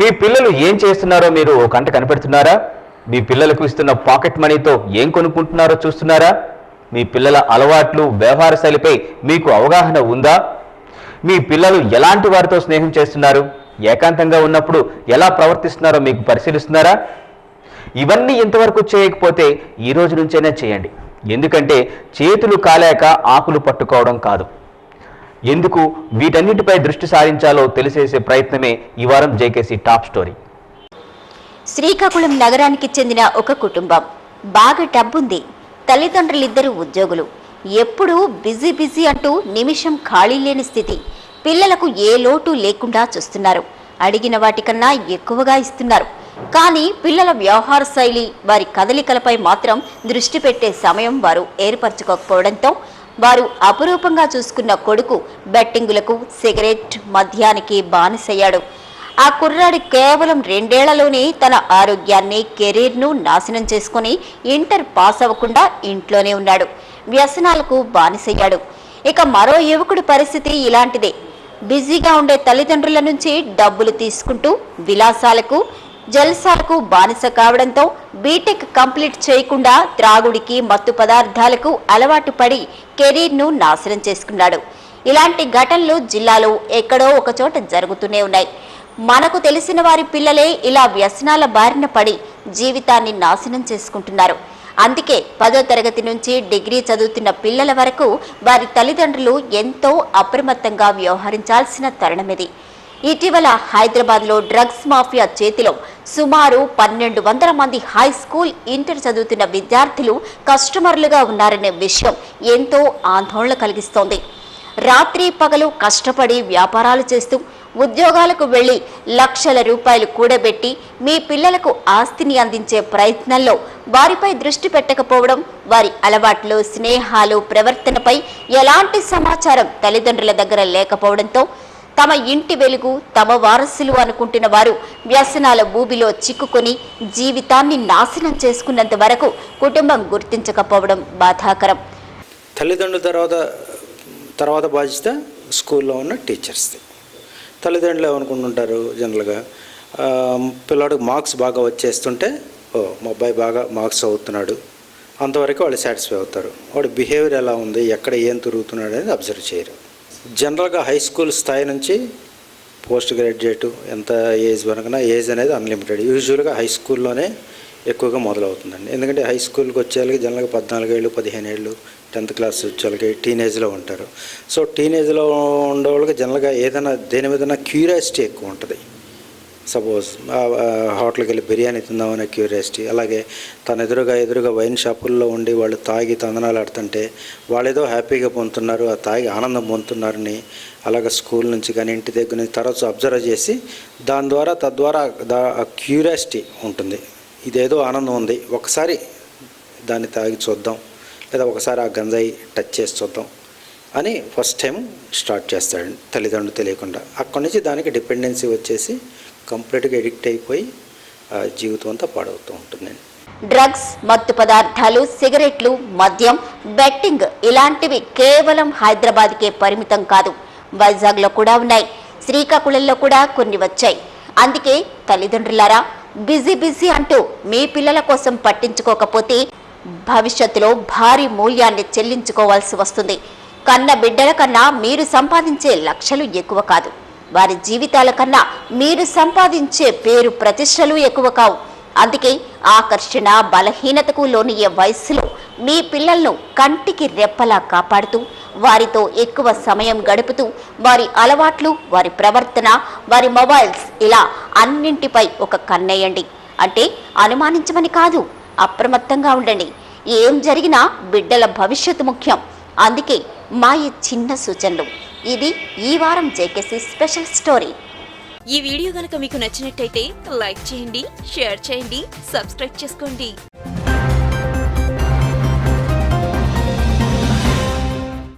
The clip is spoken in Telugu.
మీ పిల్లలు ఏం చేస్తున్నారో మీరు కంట కనిపెడుతున్నారా? మీ పిల్లలకు ఇస్తున్న పాకెట్ మనీతో ఏం కొనుక్కుంటున్నారో చూస్తున్నారా? మీ పిల్లల అలవాట్లు వ్యవహార శైలిపై మీకు అవగాహన ఉందా? మీ పిల్లలు ఎలాంటి వారితో స్నేహం చేస్తున్నారు? ఏకాంతంగా ఉన్నప్పుడు ఎలా ప్రవర్తిస్తున్నారో మీకు పరిశీలిస్తున్నారా? ఇవన్నీ ఇంతవరకు చేయకపోతే ఈ రోజు నుంచైనా చేయండి. ఎందుకంటే చేతులు కాలేక ఆకులు పట్టుకోవడం కాదు. ఎందుకు వీటన్నిటిపై దృష్టి సారించాలో తెలిసేసే ప్రయత్నమే ఈ వారం జేకేసీ టాప్ స్టోరీ. శ్రీకాకుళం నగరానికి చెందిన ఒక కుటుంబం. బాగా డబ్బుంది. తల్లిదండ్రులిద్దరూ ఉద్యోగులు. ఎప్పుడూ బిజీ బిజీ అంటూ నిమిషం ఖాళీ లేని స్థితి. పిల్లలకు ఏ లోటు లేకుండా చూస్తున్నారు. అడిగిన వాటికన్నా ఎక్కువగా ఇస్తున్నారు. కానీ పిల్లల వ్యవహార శైలి వారి కదలికలపై మాత్రం దృష్టి పెట్టే సమయం వారు ఏర్పరచుకోకపోవడంతో వారు అపురూపంగా చూసుకున్న కొడుకు బెట్టింగులకు సిగరెట్ మద్యానికి బానిసయ్యాడు. ఆ కుర్రాడు కేవలం రెండేళ్ళలోనే తన ఆరోగ్యాన్ని కెరీర్ను నాశనం చేసుకుని ఇంటర్ పాస్ అవ్వకుండా ఇంట్లోనే ఉన్నాడు. వ్యసనాలకు బానిసయ్యాడు. ఇక మరో యువకుడి పరిస్థితి ఇలాంటిదే. బిజీగా ఉండే తల్లిదండ్రుల నుంచి డబ్బులు తీసుకుంటూ విలాసాలకు జల్సాలకు బానిస కావడంతో బీటెక్ కంప్లీట్ చేయకుండా త్రాగుడికి మత్తు పదార్థాలకు అలవాటు పడి కెరీర్ను నాశనం చేసుకున్నాడు. ఇలాంటి ఘటనలు జిల్లాలో ఎక్కడో ఒకచోట జరుగుతూనే ఉన్నాయి. మనకు తెలిసిన వారి పిల్లలే ఇలా వ్యసనాల బారిన పడి జీవితాన్ని నాశనం చేసుకుంటున్నారు. అందుకే పదో తరగతి నుంచి డిగ్రీ చదువుతున్న పిల్లల వరకు వారి తల్లిదండ్రులు ఎంతో అప్రమత్తంగా వ్యవహరించాల్సిన తరుణమిది ఇటీవల హైదరాబాద్లో డ్రగ్స్ మాఫియా చేతిలో సుమారు పన్నెండు వందల మంది హై స్కూల్ ఇంటర్ చదువుతున్న విద్యార్థులు కస్టమర్లుగా ఉన్నారనే విషయం ఎంతో ఆందోళన కలిగిస్తోంది. రాత్రి పగలు కష్టపడి వ్యాపారాలు చేస్తూ ఉద్యోగాలకు వెళ్ళి లక్షల రూపాయలు కూడబెట్టి మీ పిల్లలకు ఆస్తిని అందించే ప్రయత్నంలో వారిపై దృష్టి పెట్టకపోవడం వారి అలవాట్లు స్నేహాలు ప్రవర్తనపై ఎలాంటి సమాచారం తల్లిదండ్రుల దగ్గర లేకపోవడంతో తమ ఇంటి వెలుగు తమ వారసులు అనుకుంటున్న వారు వ్యసనాల ఊబిలో చిక్కుకొని జీవితాన్ని నాశనం చేసుకున్నంత వరకు కుటుంబం గుర్తించకపోవడం బాధాకరం. తల్లిదండ్రుల తర్వాత తర్వాత బాధ్యత స్కూల్లో ఉన్న టీచర్స్ది. తల్లిదండ్రులు ఏమనుకుంటుంటారు జనరల్గా? ఆ, పిల్లాడికి మార్క్స్ బాగా వచ్చేస్తుంటే ఓ మా అబ్బాయి బాగా మార్క్స్ అవుతున్నాడు. అంతవరకు వాళ్ళు సాటిస్ఫై అవుతారు. వాడు బిహేవియర్ ఎలా ఉంది ఎక్కడ ఏం తిరుగుతున్నాడు అనేది అబ్జర్వ్ చేయరు. జనరల్గా హై స్కూల్ స్థాయి నుంచి పోస్ట్ గ్రాడ్యుయేట్ ఎంత ఏజ్ వరకునా ఏజ్ అనేది అన్లిమిటెడ్. యూజువల్గా హై స్కూల్లోనే ఎక్కువగా మొదలవుతుందండి. ఎందుకంటే హై స్కూల్కి వచ్చేళ్ళకి జనరల్గా పద్నాలుగు ఏళ్ళు పదిహేను ఏళ్ళు టెన్త్ క్లాస్ వచ్చేళ్ళకి టీనేజ్లో ఉంటారు. సో టీనేజ్లో ఉండేవాళ్ళకి జనరల్గా ఏదైనా దేని మీద క్యూరియాసిటీ ఎక్కువ ఉంటుంది. సపోజ్ హోటల్కి వెళ్ళి బిర్యానీ తిందామనే క్యూరియాసిటీ అలాగే తన ఎదురుగా ఎదురుగా వైన్ షాపుల్లో ఉండి వాళ్ళు తాగి తందనాలు ఆడుతుంటే వాళ్ళు ఏదో హ్యాపీగా పొందుతున్నారు ఆ తాగి ఆనందం పొందుతున్నారని అలాగే స్కూల్ నుంచి కానీ ఇంటి దగ్గర నుంచి తరచు అబ్జర్వ్ చేసి దాని ద్వారా తద్వారా దా క్యూరియాసిటీ ఉంటుంది. ఇదేదో ఆనందం ఉంది. ఒకసారి దాన్ని తాగి చూద్దాం. లేదా ఒకసారి ఆ గంజాయి టచ్ చేసి చూద్దాం. అని ఫస్ట్ టైం స్టార్ట్ చేస్తాడు. తల్లిదండ్రులు తెలియకుండా. అక్కడి నుంచి దానికి డిపెండెన్సీ వచ్చేసి కంప్లీట్గా ఎడిక్ట్ అయిపోయి జీవితం అంతా పాడవుతూ ఉంటుందండి డ్రగ్స్ మత్తు పదార్థాలు సిగరెట్లు మద్యం బెట్టింగ్ ఇలాంటివి కేవలం హైదరాబాద్కే పరిమితం కాదు. వైజాగ్లో కూడా ఉన్నాయి. శ్రీకాకుళంలో కూడా కొన్ని వచ్చాయి. అందుకే తల్లిదండ్రులారా బిజీ బిజీ అంటూ మీ పిల్లల కోసం పట్టించుకోకపోతే భవిష్యత్తులో భారీ మూల్యాన్ని చెల్లించుకోవాల్సి వస్తుంది. కన్న బిడ్డల కన్నా మీరు సంపాదించే లక్షలు ఎక్కువ కాదు. వారి జీవితాల కన్నా మీరు సంపాదించే పేరు ప్రతిష్టలు ఎక్కువ కావు. అందుకే ఆకర్షణ బలహీనతకు లోనియే వయస్సులో మీ పిల్లలను కంటికి రెప్పలా కాపాడుతూ వారితో ఎక్కువ సమయం గడుపుతూ వారి అలవాట్లు వారి ప్రవర్తన వారి మొబైల్స్ ఇలా అన్నింటిపై ఒక కన్నేయండి. అంటే అనుమానించమని కాదు అప్రమత్తంగా ఉండండి. ఏం జరిగినా బిడ్డల భవిష్యత్తు ముఖ్యం. అందుకే మా ఈ చిన్న సూచనలు. ఇది ఈ వారం జేకేసీ స్పెషల్ స్టోరీ. ఈ వీడియో గనక మీకు నచ్చినట్టయితే లైక్ చేయండి షేర్ చేయండి సబ్స్క్రైబ్ చేసుకోండి.